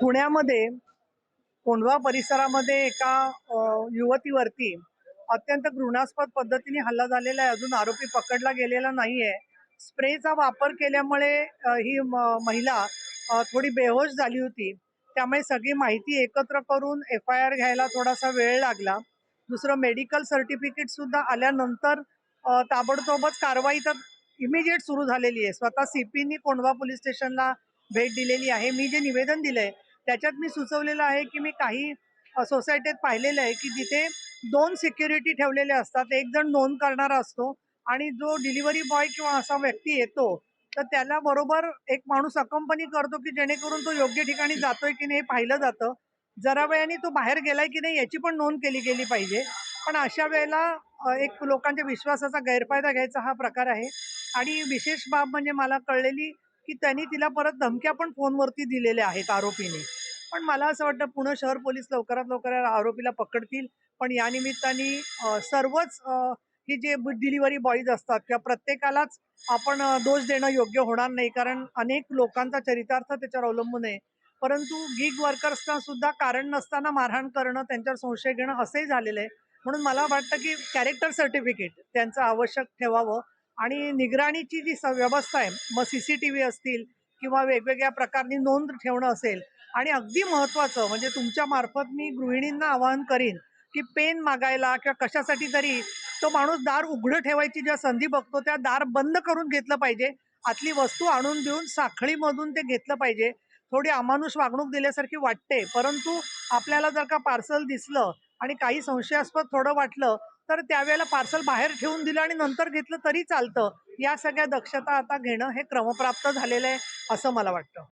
पुण्यामध्ये कोंढवा परिसरामध्ये एका युवतीवरती अत्यंत घृणास्पद पद्धतीने हल्ला झालेला आहे. अजून आरोपी पकडला गेलेला नाही आहे स्प्रेचा वापर केल्यामुळे ही म- महिला थोडी बेहोश झाली होती. त्यामुळे सगळी माहिती एकत्र करून एफ आय आर घ्यायला थोडासा वेळ लागला. दुसरं मेडिकल सर्टिफिकेट सुद्धा आल्यानंतर ताबडतोबच कारवाई तर इमिजिएट सुरू झालेली आहे. स्वतः सीपीनी कोंढवा पोलीस स्टेशनला भेट दिलेली आहे. मी जे निवेदन दिलंय त्याच्यात मी सुचवलेलं आहे की मी काही सोसायटीत पाहिलेलं आहे की तिथे दोन सिक्युरिटी ठेवलेले असतात एक जण नोंद करणारा असतो आणि जो डिलिव्हरी बॉय किंवा असा व्यक्ती येतो तर त्याला बरोबर एक माणूस अकंपनी करतो की जेणेकरून तो योग्य ठिकाणी जातोय की नाही हे पाहिलं जातं. जरा वेळाने तो बाहेर गेलाय की नाही याची पण नोंद केली गेली पाहिजे. पण अशा वेळेला एक लोकांच्या विश्वासाचा गैरफायदा घ्यायचा हा प्रकार आहे. आणि विशेष बाब म्हणजे मला कळलेली की त्यांनी तिला परत धमक्या पण फोनवरती दिलेल्या आहेत आरोपीने. पण मला असं वाटतं पुणे शहर पोलीस लवकरात लवकर या आरोपीला पकडतील. पण या निमित्ताने सर्वच ही जे डिलिव्हरी बॉईज असतात किंवा प्रत्येकालाच आपण दोष देणं योग्य होणार नाही. कारण अनेक लोकांचा चरितार्थ त्याच्यावर अवलंबून आहे. परंतु गिग वर्कर्सना सुद्धा कारण नसताना मारहाण करणं त्यांच्यावर संशय घेणं असंही झालेलं आहे. म्हणून मला वाटतं की कॅरेक्टर सर्टिफिकेट त्यांचं आवश्यक ठेवावं. आणि निगराणीची जी स- व्यवस्था आहे मग सी सी टी व्ही असतील किंवा वेगवेगळ्या प्रकारनी नोंद ठेवणं असेल आणि अगदी महत्त्वाचं म्हणजे तुमच्या मार्फत मी गृहिणींना आवाहन करीन की पेन मागायला किंवा कशासाठी तरी तो माणूस दार उघडं ठेवायची ज्या संधी बघतो त्या दार बंद करून घेतलं पाहिजे. आतली वस्तू आणून देऊन साखळीमधून ते घेतलं पाहिजे. थोडी अमानुष वागणूक दिल्यासारखी वाटते परंतु आपल्याला जर का पार्सल दिसलं आणि काही संशयास्पद थोडं वाटलं तर त्यावेळेला पार्सल बाहेर ठेवून दिलं आणि नंतर घेतलं तरी चालतं. या सगळ्या दक्षता आता घेणं हे क्रमप्राप्त झालेलं आहे असं मला वाटतं.